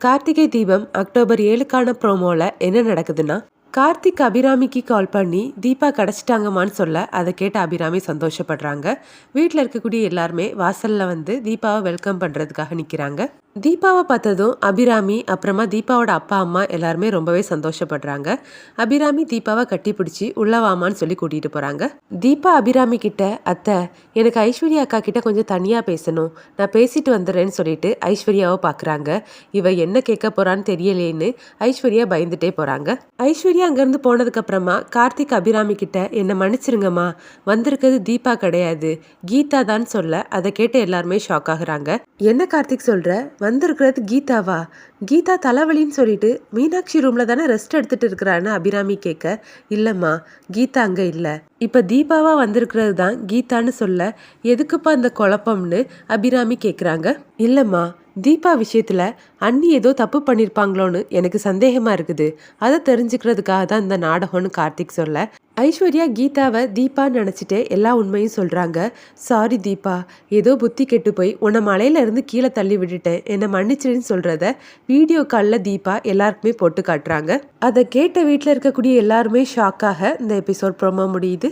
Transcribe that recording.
Karthigai Deepam October ஏழுக்கான ப்ரோமோவில் என்ன நடக்குதுன்னா கார்த்திக் அபிராமிக்கு கால் பண்ணி தீபா கிடச்சிட்டாங்கம்மான்னு சொல்ல அதை கேட்டு அபிராமி சந்தோஷப்படுறாங்க. வீட்டில் இருக்கக்கூடிய எல்லாருமே வாசலில் வந்து தீபாவை வெல்கம் பண்ணுறதுக்காக நிற்கிறாங்க தீபாவை பார்த்ததும் அபிராமி அப்புறமா தீபாவோட அப்பா அம்மா எல்லாருமே ரொம்பவே சந்தோஷப்படுறாங்க. அபிராமி தீபாவை கட்டி பிடிச்சி உள்ளவாமான்னு சொல்லி கூட்டிகிட்டு போகிறாங்க தீபா அபிராமி கிட்ட அத்தை எனக்கு ஐஸ்வர்யா அக்கா கிட்ட கொஞ்சம் தனியாக பேசணும். நான் பேசிட்டு வந்துடுறேன்னு சொல்லிட்டு ஐஸ்வர்யாவை பார்க்குறாங்க இவ என்ன கேட்க போறான்னு தெரியலேன்னு ஐஸ்வர்யா பயந்துட்டே போகிறாங்க ஐஸ்வர்யா அங்கேருந்து போனதுக்கப்புறமா கார்த்திக் அபிராமி கிட்ட என்னை மன்னிச்சிருங்கம்மா. வந்திருக்கிறது தீபா கிடையாது. கீதா தான் சொல்ல. அதை கேட்டு எல்லாருமே ஷாக் ஆகுறாங்க. என்ன கார்த்திக் சொல்ற? வந்திருக்கிறது கீதாவா? கீதா தலைவலின்னு சொல்லிட்டு மீனாட்சி ரூமில் தானே ரெஸ்ட் எடுத்துகிட்டு இருக்கிறான்னு அபிராமி கேட்க இல்லைம்மா கீதா அங்கே இல்லை. இப்போ தீபாவா வந்திருக்கிறது தான் கீதான்னு சொல்ல எதுக்குப்பா அந்த குழப்பம்னு? அபிராமி கேட்குறாங்க இல்லைம்மா தீபா விஷயத்தில் அண்ணி ஏதோ தப்பு பண்ணியிருப்பாங்களோன்னு எனக்கு சந்தேகமாக இருக்குது. அதை தெரிஞ்சுக்கிறதுக்காக தான் இந்த நாடகம்னு கார்த்திக் சொல்ல. ஐஸ்வர்யா கீதாவை தீபான்னு நினச்சிட்டு எல்லா உண்மையும் சொல்கிறாங்க சாரி தீபா ஏதோ புத்தி கெட்டு போய் உன்னை மலையிலேருந்து கீழே தள்ளி விட்டுட்டேன். என்னை மன்னிச்சிடுன்னு சொல்கிறத வீடியோ காலில் தீபா எல்லாருக்குமே போட்டு காட்டுறாங்க. அதை கேட்ட வீட்டில் இருக்கக்கூடிய எல்லாருமே ஷாக்காக இந்த எபிசோட் ப்ரோமோ முடியுது.